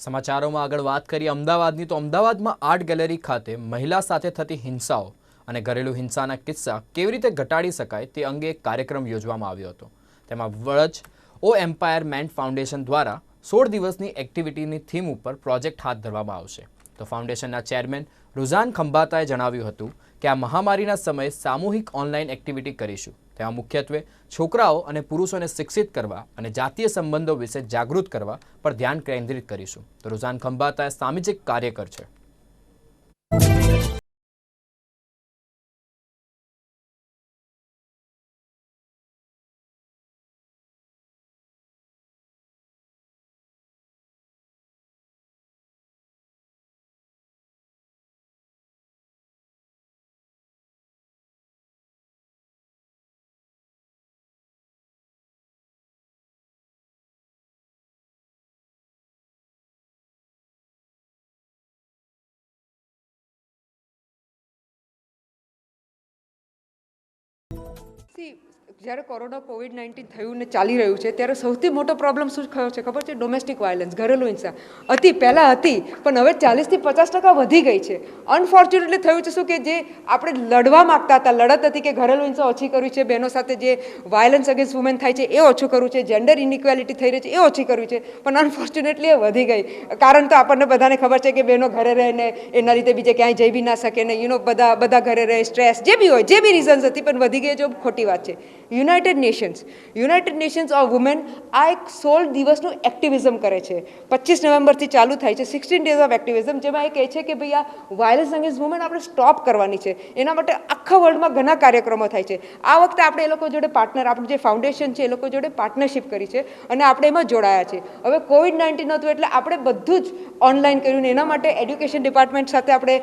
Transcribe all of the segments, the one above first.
સમાચારોમાં આગળ વાત કરીએ અમદાવાદની, તો અમદાવાદમાં આર્ટ ગેલેરી ખાતે મહિલા સાથે થતી હિંસાઓ અને ઘરેલુ હિંસાના કિસ્સા કેવી રીતે ઘટાડી શકાય તે અંગે એક કાર્યક્રમ યોજવામાં આવ્યો હતો. તેમાં વળજ ઓ એમ્પાયરમેન્ટ ફાઉન્ડેશન દ્વારા સોળ દિવસની એક્ટિવિટીની થીમ ઉપર પ્રોજેક્ટ હાથ ધરવામાં આવશે. તો ફાઉન્ડેશનના ચેરમેન રુઝાન ખંભાતાએ જણાવ્યું હતું કે આ મહામારીના સમયે સામૂહિક ઓનલાઈન એક્ટિવિટી કરીશું. તેમાં મુખ્યત્વે છોકરાઓ અને પુરુષોને શિક્ષિત કરવા અને જાતીય સંબંધો વિશે જાગૃત કરવા પર ધ્યાન કેન્દ્રિત કરીશું. તો રૂઝાન ખંભાતા સામાજિક કાર્યકર છે. જ્યારે કોરોના કોવિડ નાઇન્ટીન થયું ને ચાલી રહ્યું છે, ત્યારે સૌથી મોટો પ્રોબ્લેમ શું થયો છે ખબર છે? ડોમેસ્ટિક વાયલન્સ ઘરેલું હિંસા. હતી પહેલાં હતી, પણ હવે ચાલીસથી પચાસ ટકા વધી ગઈ છે. અનફોર્ચ્યુનેટલી થયું છે શું કે જે આપણે લડવા માગતા હતા, લડત હતી કે ઘરેલું હિંસા ઓછી કરવી છે બહેનો સાથે જે વાયલન્સ અગેન્સ્ટ વુમેન થાય છે, એ ઓછું કરવું છે જેન્ડર ઇનઇક્વાલિટી થઈ રહી છે, એ ઓછી કરવી છે, પણ અનફોર્ચ્યુનેટલી એ વધી ગઈ. કારણ તો આપણને બધાને ખબર છે કે બહેનો ઘરે રહે ને એના રીતે બીજે ક્યાંય જઈ બી ના શકે ને યુનો બધા બધા ઘરે રહે સ્ટ્રેસ જે બી હોય, જે બી રીઝન્સ હતી, પણ વધી ગઈ જો ખોટી વાત છે. United Nations United Nations of women આ એક સોળ દિવસનું એક્ટિવિઝમ કરે છે. પચીસ નવેમ્બરથી ચાલુ થાય છે. સિક્સટીન ડેઝ ઓફ એક્ટિવિઝમ જેમાં એ કહે છે કે ભાઈ આ વાયલન્સ અગેન્સ્ટ વુમેન આપણે સ્ટોપ કરવાની છે. એના માટે આખા વર્લ્ડમાં ઘણા કાર્યક્રમો થાય છે. આ વખતે આપણે એ લોકો જોડે પાર્ટનર આપણું જે ફાઉન્ડેશન છે એ લોકો જોડે પાર્ટનરશિપ કરી છે અને આપણે એમાં જોડાયા છે. હવે કોવિડ નાઇન્ટીન હતું એટલે આપણે બધું જ ઓનલાઈન કર્યું ને એના માટે એડ્યુકેશન ડિપાર્ટમેન્ટ સાથે આપણે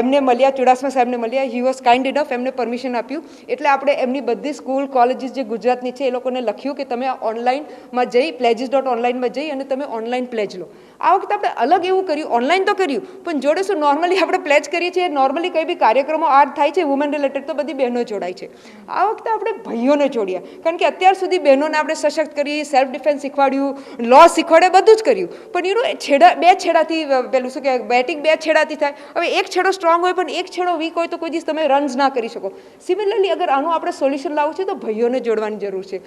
એમને મળ્યા, ચુડાસમા સાહેબને મળ્યા. હી વોઝ કાઇન્ડ ઇનફ એમને પરમિશન આપ્યું. એટલે આપણે એમની બધી સ્કૂલ, કોલેજીસ જે ગુજરાતની છે, એ લોકોને લખ્યું કે તમે ઓનલાઈનમાં જઈ પ્લેજીસ ડોટ ઓનલાઈનમાં જઈ અને તમે ઓનલાઈન પ્લેજ લો. આ વખતે આપણે અલગ એવું કર્યું ઓનલાઈન તો કર્યું, પણ જોડે શું નોર્મલી આપણે પ્લેચ કરીએ છીએ નોર્મલી કંઈ બી કાર્યક્રમો આ થાય છે વુમન રિલેટેડ તો બધી બહેનો જોડાય છે. આ વખતે આપણે ભાઈઓને જોડ્યા, કારણ કે અત્યાર સુધી બહેનોને આપણે સશક્ત કરી સેલ્ફ ડિફેન્સ શીખવાડ્યું લો શીખવાડે, બધું જ કર્યું. પણ યુ નો છેડા, બે છેડાથી પેલું શું કહેવાય બેટિંગ બે છેડાથી થાય. હવે એક છેડો સ્ટ્રોંગ હોય, પણ એક છેડો વીક હોય, તો કોઈ દિવસ તમે રન્સ ના કરી શકો. સિમિલરલી અગર આનું આપણે સોલ્યુશન લાવવું છે, તો ભાઈઓને જોડવાની જરૂર છે.